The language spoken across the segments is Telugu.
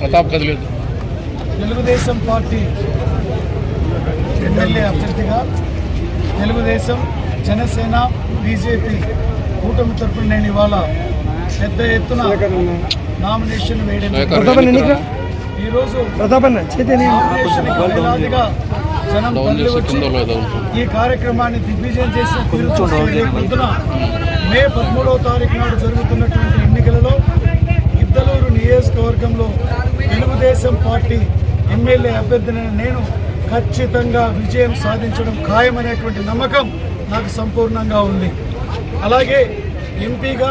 ప్రతాప్ కదిలేదు. తెలుగుదేశం పార్టీ ఎమ్మెల్యే అభ్యర్థిగా తెలుగుదేశం జనసేన బీజేపీ కూటమి తరపున నేను ఇవాళ పెద్ద ఎత్తున నామినేషన్ వేయడం? ఈరోజు వేలాదిగా జనం వచ్చి ఈ కార్యక్రమాన్ని దిగ్విజయం చేసిన రేపు మే పదమూడవ తారీఖు నాడు జరుగుతున్నటువంటి ఎన్నికలలో నియోజకవర్గంలో తెలుగుదేశం పార్టీ ఎమ్మెల్యే అభ్యర్థిని నేను ఖచ్చితంగా విజయం సాధించడం ఖాయమనేటువంటి నమ్మకం నాకు సంపూర్ణంగా ఉంది. అలాగే ఎంపీగా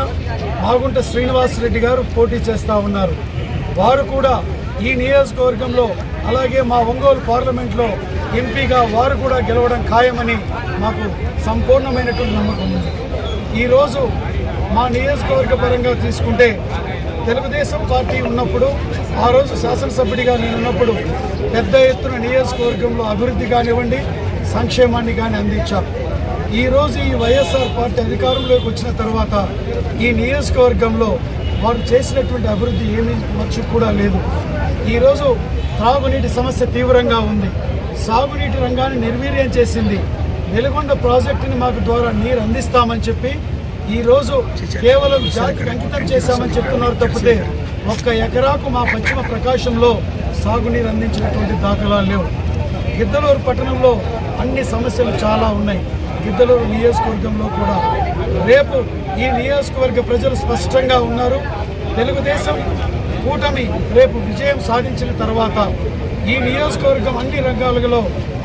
మాగుంట శ్రీనివాసరెడ్డి గారు పోటీ చేస్తూ ఉన్నారు. వారు కూడా ఈ నియోజకవర్గంలో అలాగే మా ఒంగోలు పార్లమెంట్లో ఎంపీగా వారు కూడా గెలవడం ఖాయమని మాకు సంపూర్ణమైనటువంటి నమ్మకం ఉంది. ఈరోజు మా నియోజకవర్గ పరంగా తీసుకుంటే తెలుగుదేశం పార్టీ ఉన్నప్పుడు ఆ రోజు శాసనసభ్యుడిగా నేను ఉన్నప్పుడు పెద్ద ఎత్తున నియోజకవర్గంలో అభివృద్ధి కానివ్వండి సంక్షేమాన్ని కానీ అందించాం ఈరోజు ఈ వైఎస్ఆర్ పార్టీ అధికారంలోకి వచ్చిన తర్వాత ఈ నియోజకవర్గంలో వారు చేసినటువంటి అభివృద్ధి ఏమీ మచ్చు కూడా లేదు. ఈరోజు త్రాగునీటి సమస్య తీవ్రంగా ఉంది. సాగునీటి రంగాన్ని నిర్వీర్యం చేసింది. వెలుగొండ ప్రాజెక్టుని మాకు ద్వారా నీరు అందిస్తామని చెప్పి ఈ రోజు కేవలం జాతికి అంకితం చేశామని చెప్తున్నారు తప్పితే ఒక్క ఎకరాకు మా పశ్చిమ ప్రకాశంలో సాగునీరు అందించినటువంటి దాఖలాలు లేవు. గిద్దలూరు పట్టణంలో అన్ని సమస్యలు చాలా ఉన్నాయి. గిద్దలూరు నియోజకవర్గంలో కూడా రేపు ఈ నియోజకవర్గ ప్రజలు స్పష్టంగా ఉన్నారు. తెలుగుదేశం కూటమి రేపు విజయం సాధించిన తర్వాత ఈ నియోజకవర్గం అన్ని రంగాలలో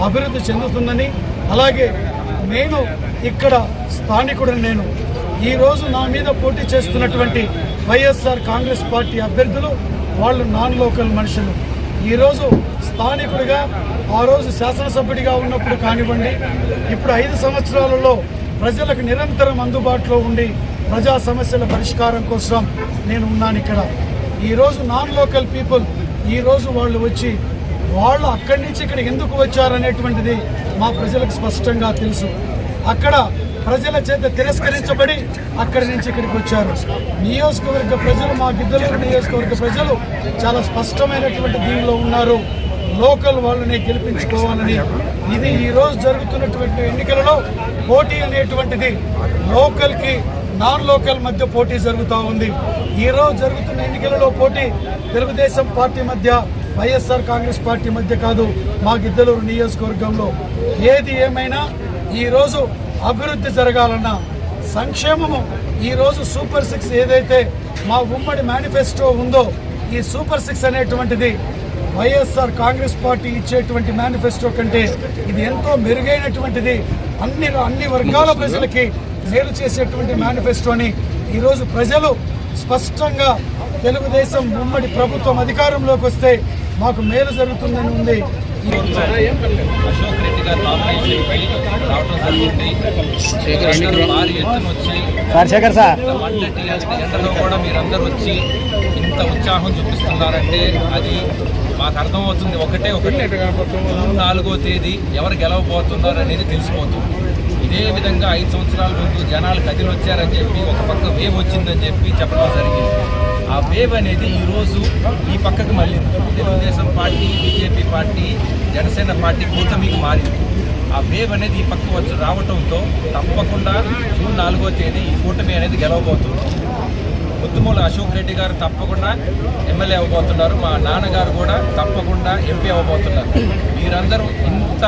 అభివృద్ధి చెందుతుందని అలాగే నేను ఇక్కడ స్థానికుడిని నేను ఈరోజు నా మీద పోటీ చేస్తున్నటువంటి వైఎస్ఆర్ కాంగ్రెస్ పార్టీ అభ్యర్థులు వాళ్ళు నాన్ లోకల్ మనుషులు. ఈరోజు స్థానికుడిగా ఆ రోజు శాసనసభ్యుడిగా ఉన్నప్పుడు కానివ్వండి ఇప్పుడు ఐదు సంవత్సరాలలో ప్రజలకు నిరంతరం అందుబాటులో ఉండి ప్రజా సమస్యల పరిష్కారం కోసం నేను ఉన్నాను ఇక్కడ. ఈరోజు నాన్ లోకల్ పీపుల్ ఈరోజు వాళ్ళు వచ్చి వాళ్ళు అక్కడి నుంచి ఇక్కడ ఎందుకు వచ్చారనేటువంటిది మా ప్రజలకు స్పష్టంగా తెలుసు. అక్కడ ప్రజల చేత తిరస్కరించబడి అక్కడి నుంచి ఇక్కడికి వచ్చారు. నియోజకవర్గ ప్రజలు మా గిద్దలూరు నియోజకవర్గ ప్రజలు చాలా స్పష్టమైనటువంటి దీనిలో ఉన్నారు. లోకల్ వాళ్ళని గెలిపించుకోవాలని. ఇది ఈరోజు జరుగుతున్నటువంటి ఎన్నికలలో పోటీ అనేటువంటిది లోకల్కి నాన్ లోకల్ మధ్య పోటీ జరుగుతూ ఉంది. ఈ రోజు జరుగుతున్న ఎన్నికలలో పోటీ తెలుగుదేశం పార్టీ మధ్య వైఎస్ఆర్ కాంగ్రెస్ పార్టీ మధ్య కాదు మా గిద్దలూరు నియోజకవర్గంలో. ఏది ఏమైనా ఈరోజు అభివృద్ధి జరగాలన్నా సంక్షేమము ఈరోజు సూపర్ సిక్స్ ఏదైతే మా ఉమ్మడి మేనిఫెస్టో ఉందో ఈ సూపర్ సిక్స్ అనేటువంటిది వైఎస్ఆర్ కాంగ్రెస్ పార్టీ ఇచ్చేటువంటి మేనిఫెస్టో కంటే ఇది ఎంతో మెరుగైనటువంటిది. అన్ని అన్ని వర్గాల ప్రజలకి మేలు చేసేటువంటి మేనిఫెస్టోని ఈరోజు ప్రజలు స్పష్టంగా తెలుగుదేశం ఉమ్మడి ప్రభుత్వం అధికారంలోకి వస్తే మాకు మేలు జరుగుతుందని ఉంది. అశోక్ రెడ్డి గారు నామినేషన్కి రావడం జరిగింది. భారీ ఎత్తున వచ్చి రాజశేఖర్ సార్. ఎండలో కూడా మీరందరూ వచ్చి ఇంత ఉత్సాహం చూపిస్తున్నారంటే అది మాకు అర్థమవుతుంది. ఒకటే ఒకటే. నాలుగో తేదీ ఎవరు గెలవబోతున్నారు అనేది తెలిసిపోతుంది. ఇదే విధంగా ఐదు సంవత్సరాల ముందు జనాలు కదిలి వచ్చారని చెప్పి ఒక పక్క వేవ్ వచ్చిందని చెప్పి చెప్పడం జరిగింది. ఆ వేవ్ అనేది ఈరోజు ఈ పక్కకు మళ్ళీ Telugu Desam party BJP party Janasena party కూటమికి మారింది. ఆ వేవ్ అనేది ఈ పక్క వచ్చి రావడంతో తప్పకుండా జూన్ నాలుగో తేదీ ఈ కూటమి అనేది గెలవబోతుంది. ముద్దుమూల అశోక్ రెడ్డి గారు తప్పకుండా ఎమ్మెల్యే అవ్వబోతున్నారు మా నాన్నగారు కూడా తప్పకుండా ఎంపీ అవ్వబోతున్నారు మీరందరూ ఇంత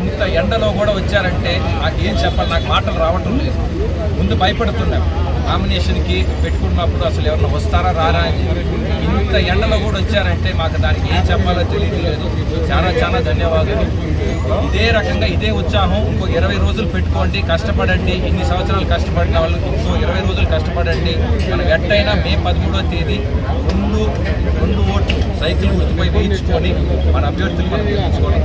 ఇంత ఎండలో కూడా వచ్చారంటే నాకేం చెప్పాలి? నాకు మాటలు రావటం లేదు. ముందు భయపడుతున్నాం. నామినేషన్కి పెట్టుకున్నప్పుడు అసలు ఎవరైనా వస్తారా రారా అని ఇంత ఎండలో కూడా వచ్చారంటే మాకు దానికి ఏం చెప్పాలో తెలియట్లేదు. చాలా చాలా ధన్యవాదాలు. ఇదే రకంగా ఇదే ఉత్సాహం. ఇంకో ఇరవై రోజులు పెట్టుకోండి కష్టపడండి. ఇన్ని సంవత్సరాలు కష్టపడిన వాళ్ళు ఇంకో ఇరవై రోజులు కష్టపడండి. మనం ఎట్టయినా మే పదమూడో తేదీ రెండు రెండు ఓట్లు సైకిల్ గుర్తుపై వేయించుకొని మన అభ్యర్థులు మనం గెలిపించుకోవడం